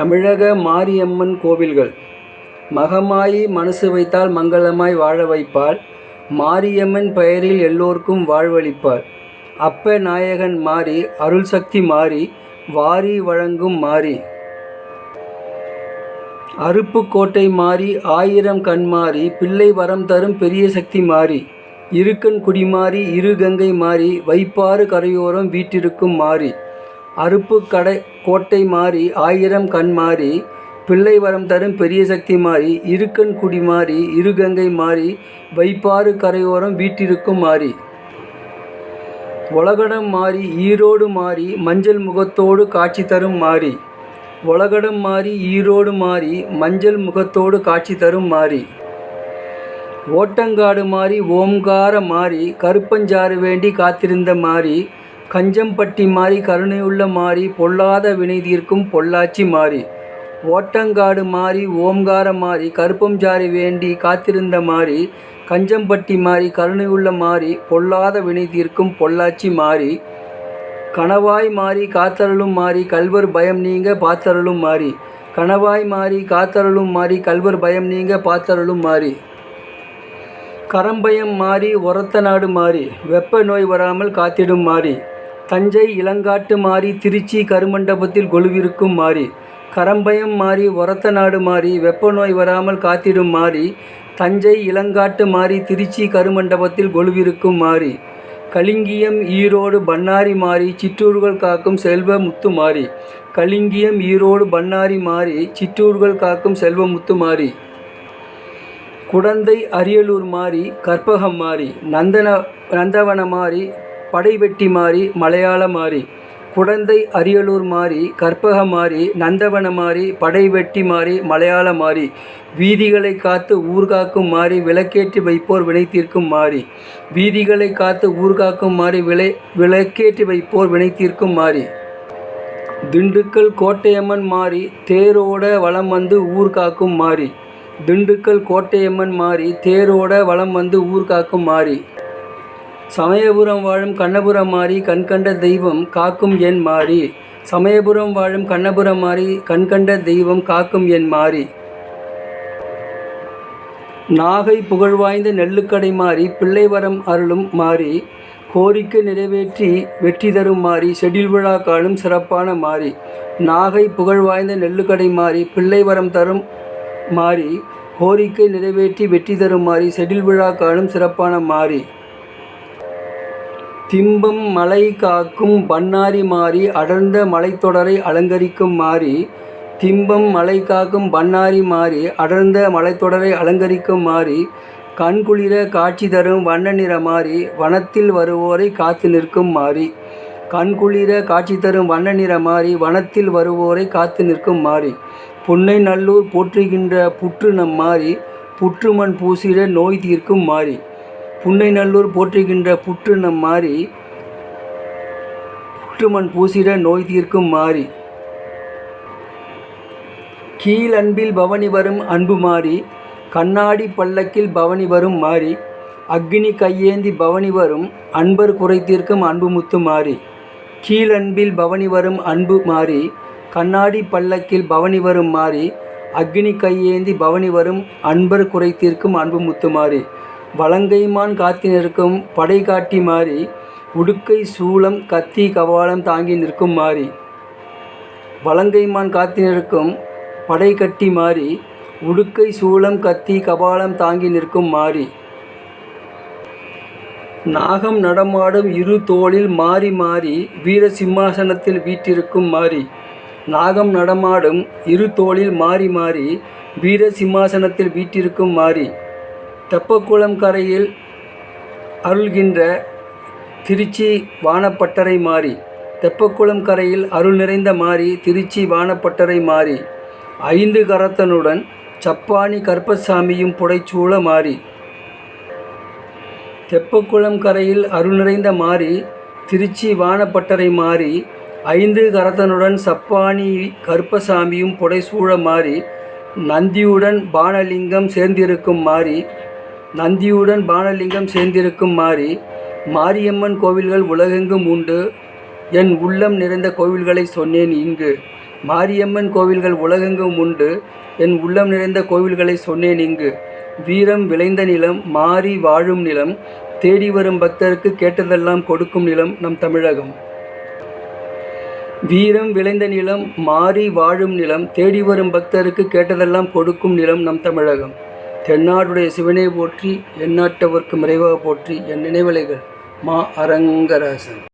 தமிழக மாரியம்மன் கோவில்கள். மகமாயி மனசு வைத்தால் மங்களமாய் வாழ வைப்பாள். மாரியம்மன் பெயரில் எல்லோருக்கும் வாழ்வளிப்பாள். அப்ப நாயகன் மாறி அருள் சக்தி மாறி வாரி வழங்கும் மாறி. அருப்புக்கோட்டை மாறி ஆயிரம் கண் மாறி பிள்ளை வரம் தரும் பெரிய சக்தி மாறி. இருக்கன் குடிமாறி இரு கங்கை மாறி வைப்பாறு கரையோரம் வீட்டிற்கும் மாறி. அருப்பு கடை கோட்டை மாறி ஆயிரம் கண் மாறி பிள்ளை வரம் தரும் பெரிய சக்தி மாறி இருக்கன் குடி மாறி இருகங்கை மாறி வைப்பாறு கரையோரம் வீட்டிற்கும் மாறி. உலகடம் மாறி ஈரோடு மாறி மஞ்சள் முகத்தோடு காட்சி தரும் மாறி. உலகடம் மாறி ஈரோடு மாறி மஞ்சள் முகத்தோடு காட்சி தரும் மாறி. ஓட்டங்காடு மாறி ஓம்கார மாறி கருப்பஞ்சாறு வேண்டி காத்திருந்த மாறி. கஞ்சம்பட்டி மாறி கருணையுள்ள மாறி பொல்லாத வினை தீர்க்கும் பொள்ளாச்சி மாறி ஓட்டங்காடு மாறி ஓம்கார மாறி கருப்பஞ்சாறு வேண்டி காத்திருந்த மாறி கஞ்சம்பட்டி மாறி கருணையுள்ள மாறி பொல்லாத வினை தீர்க்கும் பொள்ளாச்சி மாறி கணவாய் மாறி காத்தருளும் மாறி கல்வர் பயம் நீங்க பாத்தருளும் மாறி கணவாய் மாறி காத்தருளும் மாறி கல்வர் பயம் நீங்க பாத்தருளும் மாறி கரம்பயம் மாறி ஒரத்த நாடு மாறி வெப்ப நோய் வராமல் காத்திடும் மாறி தஞ்சை இளங்காட்டு மாறி திருச்சி கருமண்டபத்தில் கொலுவிருக்கும் மாறி கரம்பயம் மாறி ஒரத்த நாடு மாறி வெப்ப நோய் வராமல் காத்திடும் மாறி தஞ்சை இளங்காட்டு மாறி திருச்சி கருமண்டபத்தில் கொலுவிருக்கும் மாறி கலிங்கியம் ஈரோடு பண்ணாரி மாறி சிற்றூர்கள் காக்கும் செல்வ முத்து மாறி கலிங்கியம் ஈரோடு பண்ணாரி மாறி சிற்றூர்கள் காக்கும் செல்வ முத்து மாறி குடந்தை அரியலூர் மாறி கற்பகம் மாறி நந்தன நந்தவன மாறி படைவெட்டி மாறி மலையாள மாறி குடந்தை அரியலூர் மாறி கற்பக மாறி நந்தவன மாறி படைவெட்டி மாறி மலையாள மாறி வீதிகளை காத்து ஊர்காக்கும் மாறி விளக்கேற்றி வைப்போர் வினை தீர்க்கும் மாறி வீதிகளை காத்து ஊர்காக்கும் மாறி விளை விளக்கேற்றி வைப்போர் வினை தீர்க்கும் மாறி. திண்டுக்கல் கோட்டையம்மன் மாறி தேரோட வளம் வந்து ஊர் காக்கும் மாறி. திண்டுக்கல் கோட்டையம்மன் மாறி தேரோட வளம் வந்து ஊர் காக்கும் மாறி. சமயபுரம் வாழும் கண்ணபுரம் மாறி கண்கண்ட தெய்வம் காக்கும் என் மாறி. சமயபுரம் வாழும் கண்ணபுரம் மாறி கண்கண்ட தெய்வம் காக்கும் என் மாறி. நாகை புகழ்வாய்ந்த நெல்லுக்கடை மாறி பிள்ளை வரம் அருளும் மாறி. கோரிக்கை நிறைவேற்றி வெற்றி தரும் மாறி செடில் விழா காலும் சிறப்பான மாறி. நாகை புகழ்வாய்ந்த நெல்லுக்கடை மாறி பிள்ளை வரம் தரும் மாறி. கோரிக்கை நிறைவேற்றி வெற்றி தரும் மாறி செடில் விழா காலும் சிறப்பான மாறி. திம்பம் மலை காக்கும் பண்ணாரி மாறி அடர்ந்த மலைத்தொடரை அலங்கரிக்கும் மாறி திம்பம் மலை காக்கும் பண்ணாரி மாறி அடர்ந்த மலைத்தொடரை அலங்கரிக்கும் மாறி கண்குளிர காட்சி தரும் வண்ண நிற மாறி வனத்தில் வருவோரை காத்து நிற்கும் மாறி கண்குளிர காட்சி தரும் வண்ண நிற மாறி வனத்தில் வருவோரை காத்து நிற்கும் மாறி புன்னை நல்லூர் போற்றுகின்ற புற்று நம் மாறி புற்றுமண் பூசிட நோய் தீர்க்கும் மாறி. புன்னை நல்லூர் போற்றுகின்ற புற்று நம் மாறி புற்றுமண் பூசிட நோய் தீர்க்கும் மாறி. கீழ் அன்பில் பவனி வரும் அன்பு மாறி கண்ணாடி பல்லக்கில் பவனி வரும் மாறி அக்னி கையேந்தி பவனி வரும் அன்பர் குறை தீர்க்கும் அன்பு முத்து மாறி. கீழ் அன்பில் பவனி வரும் அன்பு மாறி கண்ணாடி பல்லக்கில் பவனி வரும் மாறி அக்னி கையேந்தி பவனி வரும் அன்பர் குறை தீர்க்கும் அன்பு முத்து மாறி. வலங்கைமான் காத்தி நிற்கும் படை காட்டி மாறி உடுக்கை சூளம் கத்தி கபாலம் தாங்கி நிற்கும் மாறி. வலங்கைமான் காத்தி நிற்கும் படை கட்டி மாறி உடுக்கை சூளம் கத்தி கபாலம் தாங்கி நிற்கும் மாறி. நாகம் நடமாடும் இரு தோளில் மாறி மாறி வீர சிம்மாசனத்தில் வீற்றிருக்கும் மாறி. நாகம் நடமாடும் இரு தோளில் மாறி மாறி வீர சிம்மாசனத்தில் வீற்றிருக்கும் மாறி. தெப்பக்குளம் கரையில் அருள்கின்ற திருச்சி வானப்பட்டறை மாறி. தெப்பக்குளம் கரையில் அருள் நிறைந்த மாறி திருச்சி வானப்பட்டறை மாறி. ஐந்து கரத்தனுடன் சப்பானி கற்பசாமியும் புடைச்சூழ மாறி. தெப்பக்குளம் கரையில் அருள் நிறைந்த மாறி திருச்சி வானப்பட்டறை மாறி. ஐந்து கரத்தனுடன் சப்பானி கருப்பசாமியும் புடைசூழ மாறி. நந்தியுடன் பானலிங்கம் சேர்ந்திருக்கும் மாறி. நந்தியுடன் பானலிங்கம் சேர்ந்திருக்கும் மாறி மாரியம்மன் கோவில்கள் உலகெங்கும் உண்டு. என் உள்ளம் நிறைந்த கோவில்களை சொன்னேன் இங்கு. மாரியம்மன் கோவில்கள் உலகெங்கும் உண்டு. என் உள்ளம் நிறைந்த கோவில்களை சொன்னேன் இங்கு. வீரம் விளைந்த நிலம் மாறி வாழும் நிலம் தேடி வரும் பக்தருக்கு கேட்டதெல்லாம் கொடுக்கும் நிலம் நம் தமிழகம். வீரம் விளைந்த நிலம் மாறி வாழும் நிலம் தேடி வரும் பக்தருக்கு கேட்டதெல்லாம் கொடுக்கும் நிலம் நம் தமிழகம். தென்னாடுடைய சிவனை போற்றி எந்நாட்டவர்க்கு மறைவாக போற்றி என் நினைவலைகள் மா அரங்கராசன்